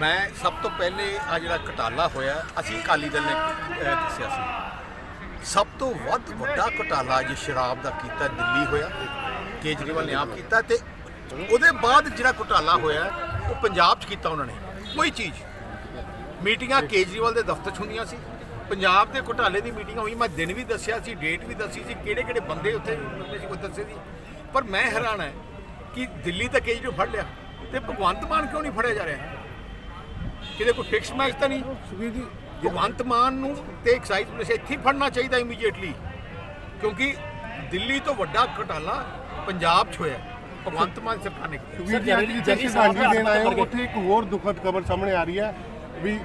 ਮੈਂ ਸਭ ਤੋਂ ਪਹਿਲੇ ਆ ਜਿਹੜਾ ਘਟਾਲਾ ਹੋਇਆ ਅਸੀਂ ਅਕਾਲੀ ਦਲ ਨੇ ਅਹ, ਦੱਸਿਆ ਸੀ। ਸਭ ਤੋਂ ਵੱਧ ਵੱਡਾ ਘਟਾਲਾ ਅੱਜ ਸ਼ਰਾਬ ਦਾ ਕੀਤਾ ਦਿੱਲੀ ਹੋਇਆ ਕੇਜਰੀਵਾਲ ਨੇ ਆਪ ਕੀਤਾ ਤੇ ਉਹਦੇ ਬਾਅਦ ਜਿਹੜਾ ਘਟਾਲਾ ਹੋਇਆ ਉਹ ਪੰਜਾਬ 'ਚ ਕੀਤਾ ਉਹਨਾਂ ਨੇ। ਕੋਈ ਚੀਜ਼। ਮੀਟਿੰਗਾਂ ਕੇਜਰੀਵਾਲ ਦੇ ਦਫ਼ਤਰ 'ਚ ਹੁੰਦੀਆਂ ਸੀ। ਪੰਜਾਬ ਦੇ ਘੁਟਾਲੇ ਦੀ ਮੀਟਿੰਗ ਹੋਈ ਮੈਂ ਦਿਨ ਵੀ ਦੱਸਿਆ ਸੀ ਡੇਟ ਵੀ ਦੱਸੀ ਸੀ ਕਿਹੜੇ ਕਿਹੜੇ ਬੰਦੇ ਉੱਥੇ ਹੁੰਦੇ ਸੀ ਕੋਈ ਦੱਸੇ ਸੀ। ਪਰ ਮੈਂ ਹੈਰਾਨ ਹੈ ਕਿ ਦਿੱਲੀ ਤਾਂ ਕੇਜਰੀਵਾਲ ਫੜ ਲਿਆ ਤੇ ਭਗਵੰਤ ਮਾਨ ਕਿਉਂ ਨਹੀਂ ਫੜਿਆ ਜਾ ਰਿਹਾ? ਕਿਤੇ ਕੋਈ ਫਿਕਸ ਮੈਚ ਤਾਂ ਨਹੀਂ। ਸੁਖਬੀਰ ਜੀ ਭਗਵੰਤ ਮਾਨ ਨੂੰ ਤੇ ਐਕਸਾਈਜ਼ ਪੁਲਿਸ ਇੱਥੇ ਫੜਨਾ ਚਾਹੀਦਾ ਇਮੀਡੀਏਟਲੀ ਕਿਉਂਕਿ ਦਿੱਲੀ ਤੋਂ ਵੱਡਾ ਘਟਾਲਾ ਪੰਜਾਬ 'ਚ ਹੋਇਆ। ਭਗਵੰਤ ਮਾਨ ਸਰਕਾਰ ਨੇ ਵੀਰ ਜੀ ਅੱਜ ਜਿੱਥੇ ਸ਼ਰਧਾਂਜਲੀ ਦੇਣ ਆਏ ਹੋ ਉੱਥੇ ਇੱਕ ਹੋਰ ਦੁਖਦ ਖਬਰ ਸਾਹਮਣੇ ਆ ਰਹੀ ਹੈ ਵੀ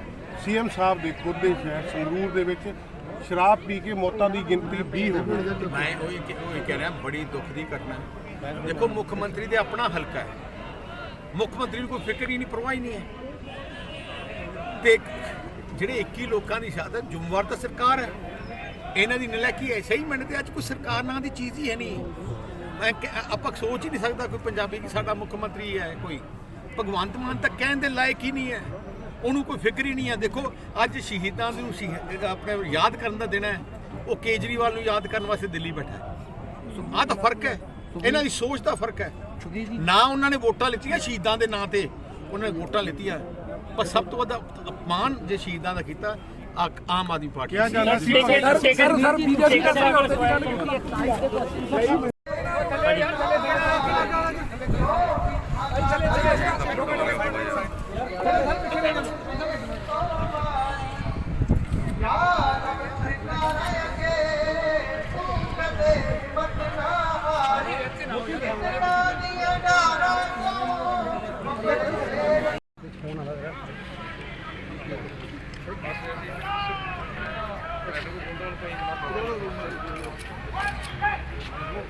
ਸੀਐਮ ਸਾਹਿਬ ਦੇ ਖੁਦ ਦੇ ਸ਼ਹਿਰ ਸੰਗਰੂਰ ਦੇ ਵਿੱਚ ਸ਼ਰਾਬ ਪੀ ਕੇ ਮੌਤਾਂ ਦੀ ਗਿਣਤੀ 20 ਹੋ ਗਈ। ਮੈਂ ਉਹੀ ਉਹੀ ਕਹਿ ਰਿਹਾ ਬੜੀ ਦੁੱਖ ਦੀ ਘਟਨਾ ਹੈ। ਦੇਖੋ, ਮੁੱਖ ਮੰਤਰੀ ਦੇ ਆਪਣਾ ਹਲਕਾ ਹੈ। ਮੁੱਖ ਮੰਤਰੀ ਨੂੰ ਕੋਈ ਫਿਕਰ ਹੀ ਨਹੀਂ, ਪਰਵਾਹ ਹੀ ਨਹੀਂ ਹੈ। ਤੇ ਜਿਹੜੇ 21 ਲੋਕਾਂ ਦੀ ਸ਼ਹਾਦਤ, ਜ਼ਿੰਮੇਵਾਰ ਤਾਂ ਸਰਕਾਰ ਹੈ। ਇਹਨਾਂ ਦੀ ਨਲਾਇਕੀ ਹੈ ਸਹੀ ਮਿੰਟ ਤੇ ਅੱਜ ਕੋਈ ਸਰਕਾਰ ਨਾਂ ਦੀ ਚੀਜ਼ ਹੀ ਹੈ ਨਹੀਂ। ਆਪਾਂ ਸੋਚ ਹੀ ਨਹੀਂ ਸਕਦਾ ਕੋਈ ਪੰਜਾਬੀ ਕਿ ਸਾਡਾ ਮੁੱਖ ਮੰਤਰੀ ਹੈ, ਕੋਈ। ਭਗਵੰਤ ਮਾਨ ਤਾਂ ਕਹਿਣ ਦੇ ਲਾਇਕ ਹੀ ਨਹੀਂ ਹੈ। ਉਹਨੂੰ ਕੋਈ ਫਿਕਰ ਹੀ ਨਹੀਂ ਹੈ। ਦੇਖੋ, ਅੱਜ ਸ਼ਹੀਦਾਂ ਨੂੰ ਸ਼ਹੀਦ ਆਪਣੇ ਯਾਦ ਕਰਨ ਦਾ ਦਿਨ ਹੈ, ਉਹ ਕੇਜਰੀਵਾਲ ਨੂੰ ਯਾਦ ਕਰਨ ਵਾਸਤੇ ਦਿੱਲੀ ਬੈਠਾ ਹੈ। ਆਹ ਤਾਂ ਫ਼ਰਕ ਹੈ। ਇਹਨਾਂ ਦੀ ਸੋਚ ਦਾ ਫ਼ਰਕ ਹੈ ਨਾ ਉਹਨਾਂ ਨੇ ਵੋਟਾਂ ਲਿੱਤੀਆਂ ਸ਼ਹੀਦਾਂ ਦੇ ਨਾਂ ਤੇ ਉਹਨਾਂ ਨੇ ਵੋਟਾਂ ਲਿੱਤੀਆਂ ਪਰ ਸਭ ਤੋਂ ਵੱਧ ਅਪਮਾਨ ਜੇ ਸ਼ਹੀਦਾਂ ਦਾ ਕੀਤਾ ਆ- ਆਮ ਆਦਮੀ ਪਾਰਟੀ ਕਿਹਾ ਸੀ। ਜਾਂਦਾ ਸੀ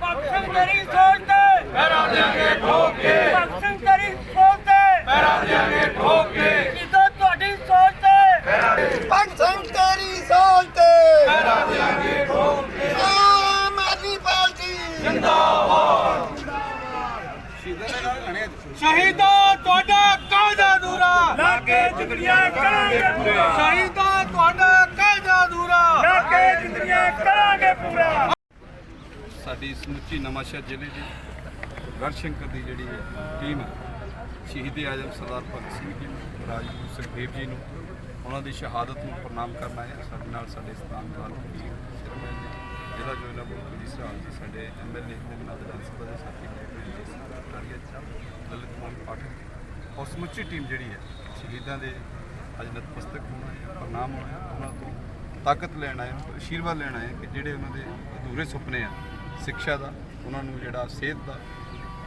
ਬਖਸ਼ਣ ਤੇਰੀ ਸੋਚ ਤੇ। ਪੈਰਾਂ ਦੇਾਂਗੇ ਠੋਕ ਕੇ ਬਖਸ਼ਣ ਤੇਰੀ ਸੋਚ ਤੇ। ਪੈਰਾਂ ਦੇਾਂਗੇ ਠੋਕ ਕੇ ਕਿਦੋਂ ਤੁਹਾਡੀ ਸੋਚ ਤੇ। ਬਖਸ਼ਣ ਤੇਰੀ ਸੋਚ ਤੇ। ਪੈਰਾਂ ਦੇਾਂਗੇ ਠੋਕ ਕੇ ਆਮ ਆਦਮੀ ਪਾਰਟੀ। ਜਿੰਦਾਬਾਦ ਸ਼ਹੀਦਾਂ ਤੁਹਾਡਾ ਲਾ ਕੇ ਜ਼ਿੰਦਗੀਆਂ ਕਰਾਂਗੇ ਪੂਰਾ। ਸ਼ਹੀਦਾਂ ਤੁਹਾਡਾ ਕਾਇਦਾ ਅਧੂਰਾ। ਲਾ ਕੇ ਜ਼ਿੰਦਗੀਆਂ ਕਰਾਂਗੇ ਪੂਰਾ। ਸਾਡੀ ਸਮੁੱਚੀ ਨਵਾਂਸ਼ਹਿਰ ਜ਼ਿਲ੍ਹੇ ਦੀ ਗੜਸ਼ੰਕਰ ਦੀ ਜਿਹੜੀ ਟੀਮ ਹੈ ਸ਼ਹੀਦ ਆਜ਼ਮ ਸਰਦਾਰ ਭਗਤ ਸਿੰਘ ਜੀ ਨੂੰ ਰਾਜਗੁਰੂ ਸੁਖਦੇਵ ਜੀ ਨੂੰ ਉਹਨਾਂ ਦੀ ਸ਼ਹਾਦਤ ਨੂੰ ਪ੍ਰਣਾਮ ਕਰਨ ਹਾਂ। ਸਾਡੇ ਨਾਲ ਸਾਡੇ ਸਥਾਨ ਦੇ ਸਿਰਮੈਨ ਜੀ ਜਿਹਦਾ ਜੋ ਇਹਨਾਂ ਕੋਲ ਜੀ ਸਰਾਜ ਜੀ ਸਾਡੇ ਐਮਐਲਏ ਦੇ ਨਾਲ ਵਿਧਾਨ ਸਭਾ ਦੇ ਸਾਥੀ ਨੇ ਦਲਿਤ ਮੋਹਨ ਪਾਠਕ ਔਰ ਸਮੁੱਚੀ ਟੀਮ ਜਿਹੜੀ ਹੈ ਸ਼ਹੀਦਾਂ ਦੇ ਅੱਜ ਨਤਮਸਤਕ ਹੋਣਾ ਹੈ ਪ੍ਰਣਾਮ ਹੋਣਾ ਹੈ ਉਹਨਾਂ ਤੋਂ ਤਾਕਤ ਲੈਣ ਆਏ ਨੇ, ਆਸ਼ੀਰਵਾਦ ਲੈਣ ਆਏ ਕਿ ਜਿਹੜੇ ਉਹਨਾਂ ਦੇ ਅਧੂਰੇ ਸੁਪਨੇ ਆ ਸਿੱਖਿਆ ਦਾ ਉਹਨਾਂ ਨੂੰ ਜਿਹੜਾ ਸਿਹਤ ਦਾ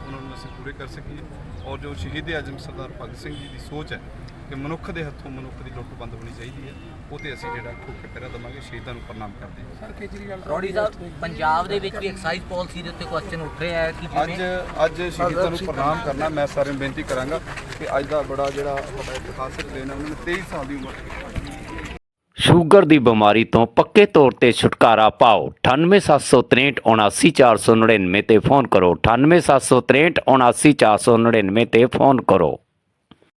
ਉਹਨਾਂ ਨੂੰ ਅਸੀਂ ਪੂਰੇ ਕਰ ਸਕੀਏ। ਔਰ ਜੋ ਸ਼ਹੀਦ ਆਜ਼ਮ ਸਰਦਾਰ ਭਗਤ ਸਿੰਘ ਜੀ ਦੀ ਸੋਚ ਹੈ ਕਿ ਮਨੁੱਖ ਦੇ ਹੱਥੋਂ ਮਨੁੱਖ ਦੀ ਲੁੱਟ ਬੰਦ ਹੋਣੀ ਚਾਹੀਦੀ ਹੈ। ਉਹ ਤੇ ਅਸੀਂ ਜਿਹੜਾ ਠੋਕ ਕੇ ਪਹਿਰਾ ਦਵਾਂਗੇ ਸ਼ਹੀਦਾਂ ਨੂੰ ਪ੍ਰਣਾਮ ਕਰਦੇ ਹਾਂ। ਰੋੜੀ ਸਾਹਿਬ ਪੰਜਾਬ ਦੇ ਵਿੱਚ ਵੀ ਐਕਸਾਈਜ਼ ਪਾਲਿਸੀ ਦੇ ਉੱਤੇ ਕੁਐਸਚਨ ਉੱਠ ਰਿਹਾ ਹੈ ਕਿ ਅੱਜ ਜਿਵੇਂ ਅੱਜ ਸ਼ਹੀਦਾਂ ਨੂੰ ਪ੍ਰਣਾਮ ਕਰਨਾ ਮੈਂ ਸਾਰਿਆਂ ਨੂੰ ਬੇਨਤੀ ਕਰਾਂਗਾ ਕਿ ਅੱਜ ਦਾ ਬੜਾ ਜਿਹੜਾ ਇਤਿਹਾਸਕ ਦਿਨ ਹੈ ਉਹਨਾਂ ਨੇ 23 ਸਾਲ ਦੀ ਉਮਰ ਸ਼ੂਗਰ ਦੀ ਬਿਮਾਰੀ ਤੋਂ ਪੱਕੇ ਤੌਰ ਤੇ ਛੁਟਕਾਰਾ ਪਾਓ। 9876379499 ਤੇ ਫੋਨ ਕਰੋ। 9876379499 ਤੇ ਫੋਨ ਕਰੋ।